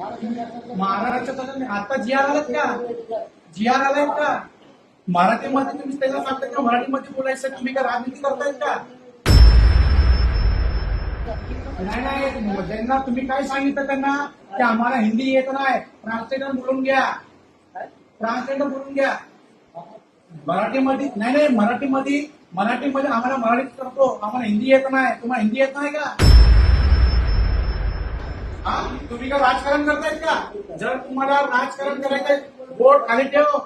महाराष्ट्रात आता जी आर आलात का? जी आर आलाय का? मराठीमध्ये तुम्ही त्याला सांगताय का मराठीमध्ये बोलायचं तुम्ही का राजनीती करतायत का? नाही नाही त्यांना तुम्ही काय सांगितलं त्यांना की आम्हाला हिंदी येत नाही. ट्रान्सलेटर बोलून घ्या. ट्रान्सलेटर बोलून घ्या. मराठीमध्ये नाही नाही मराठीमध्ये मराठीमध्ये आम्हाला मराठीत करतो. आम्हाला हिंदी येत नाही. तुम्हाला हिंदी येत नाही का? हा? तुम्ही का राजकारण करतायत का? जर तुम्हाला राजकारण करायचंय बोट खाली ठेव.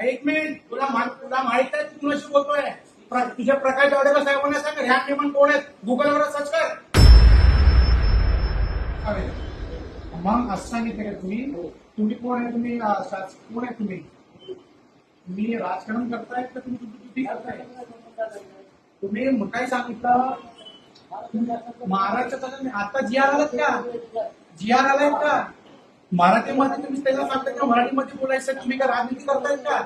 एक मिनिट. तुला तुला माहीत आहे तू कुणाशी बोलतोय. तुझ्या प्रकाश जावडेकर साहेबांना सांग ह्या नियमन कोण आहेत? गुगलवर सर्च कर. अरे, मग असं सांगितलं का तुम्ही? तुम्ही कोण आहे तुम्ही? कोण आहे तुम्ही? तुम्ही राजकारण करतायत का तुम्ही तुमची करताय तुम्ही मग काय सांगितलं? महाराष्ट्रात आता जी आर आलात का? जी आर आलाय का? मराठीमध्ये तुम्ही त्याला सांगता का मराठीमध्ये बोलायचं तुम्ही का राजनीती करतायत का?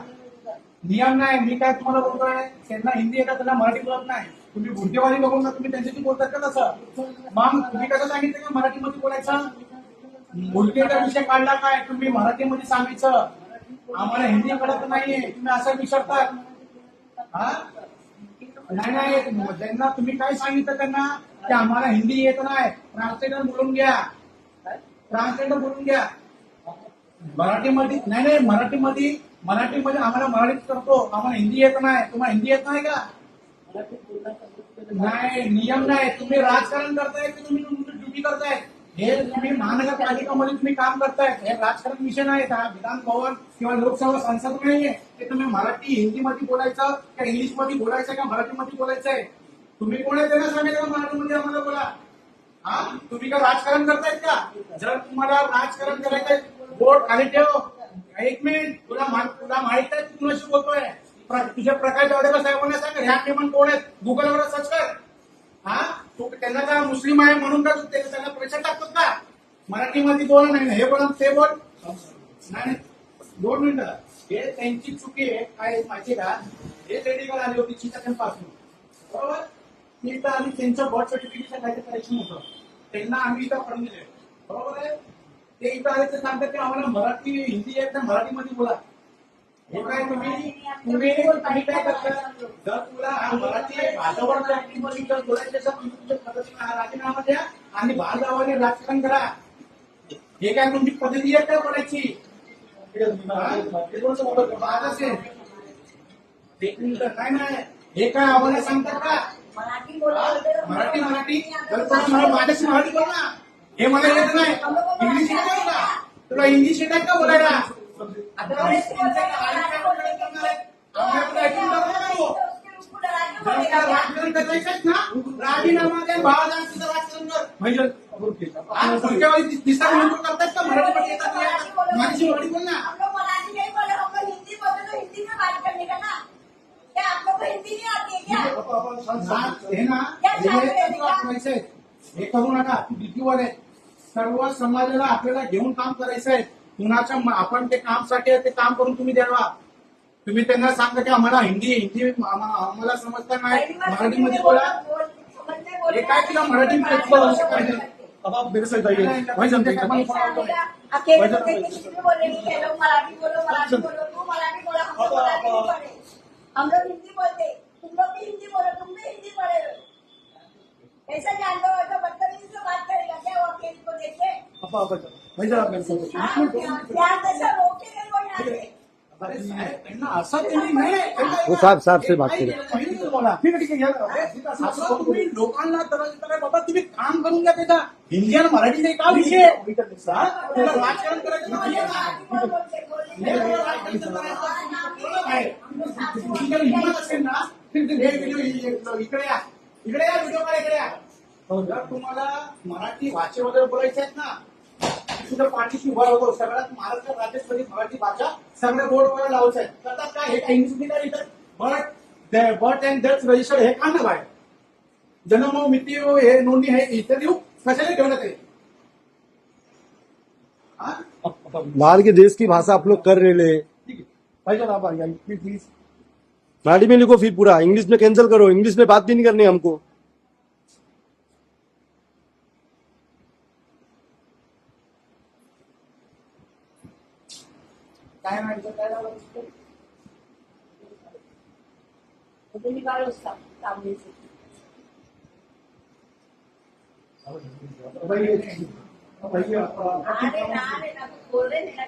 नियम नाही मी काय तुम्हाला बोलतोय त्यांना हिंदी येतात त्यांना मराठी बोलत नाही. तुम्ही बुद्धिवादी बघून ना तुम्ही त्यांच्याशी बोलतात का तसं? मग तुम्ही कसं सांगितलं का मराठीमध्ये बोलायचं? मुलगीचा विषय काढला काय? तुम्ही मराठीमध्ये सांगायचं. आम्हाला हिंदी कळत नाहीये. तुम्ही असं विचारतात हा? नाही नाही त्यांना तुम्ही काय सांगितलं त्यांना? की आम्हाला हिंदी येत नाही. ट्रान्सलेटर बोलून घ्या. ट्रान्सलेटर बोलून घ्या. मराठीमध्ये नाही नाही मराठीमध्ये मराठीमध्ये आम्हाला मराठीत करतो. आम्हाला हिंदी येत नाही. तुम्हाला हिंदी येत नाही का? नाही नियम नाही. तुम्ही राजकारण करताय की तुम्ही ड्युटी करताय? हे तुम्ही महानगरपालिकामध्ये तुम्ही काम करताय. हे राजकारण विषय नाही हा विधान भवन किंवा लोकसभा संसद नाहीये. ते तुम्ही मराठी हिंदीमध्ये बोलायचं का इंग्लिशमध्ये बोलायचं का मराठीमध्ये बोलायचं आहे तुम्ही कोण आहे त्यांना सांगायचं मराठीमध्ये आम्हाला बोला? हा? तुम्ही का राजकारण करतायत का? जर तुम्हाला राजकारण करायचंय बोट खाली ठेव. एक मिनिट. तुला तुला माहीत आहे तू कुणाशी बोलतोय. तुझ्या प्रकाश जावडेकर साहेबांना सांग ह्या किमान कोण आहेत? गुगलवर सर्च कर. त्यांना का मुस्लिम आहे म्हणून का त्यांना प्रेशर टाकतो का मराठीमध्ये बोल नाही हे बोल ते बोल. नाही दोन मिनिटं. हे त्यांची चुकी आहे काय माहिती का? हे लेडीकडे आली होती चिताकन बरोबर? ती इथं आम्ही त्यांचं बर्थ सर्टिफिकेटच्या काय करायचं होतं. त्यांना आम्ही इथं पडून दिले बरोबर आहे? ते इथं आले ते सांगतात की आम्हाला मराठी हिंदी आहे तर मराठीमध्ये बोला. काय तुम्ही? तुम्ही तुम्ही काय करता? जर तुला मराठी भाषावर जर बोलायचं असेल तुम्ही तुमच्या राजीनामा द्या आणि भागावाने राजकारण करा. हे काय तुमची पद्धती आहे का बोलायची मिनिटं नाही. हे काय आम्हाला सांगतात का? मराठी बोला मराठी मराठी तर मला माझ्याशी मराठी बोल. ना हे मला येत नाही. इंग्लिश येत का? तुला इंग्लिश येत का बोलायला? राजीनामा दे बाळा तुझं राजकारण कर म्हणजे आज पुढच्या वेळी दिस- दिसतात म्हणून करतात का? मराठीमध्ये येतात मराठी बोल ना. हम लोग मराठी नहीं बोले हम लोग हिंदी बोलते तो हिंदी में बात करने का ना? क्या आप लोग को हिंदी नहीं आती है. ना- हे करू नका. तू भीतीवर आहे. सर्व समाजाला आपल्याला घेऊन काम करायचं आहे कुणाच्या आपण ते कामसाठी आहे, ते काम करून तुम्ही द्यावा. तुम्ही त्यांना सांगा की आम्हाला हिंदी हिंदी आम्हा- आम्हाला समजता नाही. मराठीमध्ये बोला. हे काय तुला तो मराठी बोलो मराठी बोलो तू मराठी बोलो हम लोग मराठी नहीं बोले. हम लोग हिंदी बोलते. तुम लोग भी हिंदी बोलो तुम भी हिंदी बोले. ऐसा जान लो ऐसा बदतमीजी से बात करेगा क्या वो अकेले को देखे अब जरा वो साहेब, त्यांना वो साहब- साहब से बात करें। ठीक तुम्ही लोकांना बाबा तुम्ही काम करून घ्या त्याचा हिंदी आणि मराठी नाही का विषय राजकारण करायचं असेल ना इकडे या इकडे या व्हिडिओ मला इकडे या जर तुम्हाला मराठी भाषेबद्दल बोलायचे आहेत ना तुझ्या पाठीशी उभा होतो. सगळ्यात महाराष्ट्र राज्यामध्ये मराठी भाषा सगळ्या बोर्डवर लावायचं आहे करतात काय? हे काही इंग्लिश काय लिहितात but but and death register हे का ना बाहेर? जन्म मिती हे नोंदणी हे इथे देऊ ठेवण्यात आहे बाहर के देश की भाषा आप लोग कर रहे ले. प्लीज़ मराठी में लिखो फिर पूरा. इंग्लिश में कैंसिल करो. इंग्लिश में बात भी नहीं करनी हमको. काय माहिती काय झालं तुम्ही काय असता कामणीचे भाई भाई अरे ना रे ना तू बोल रहे ना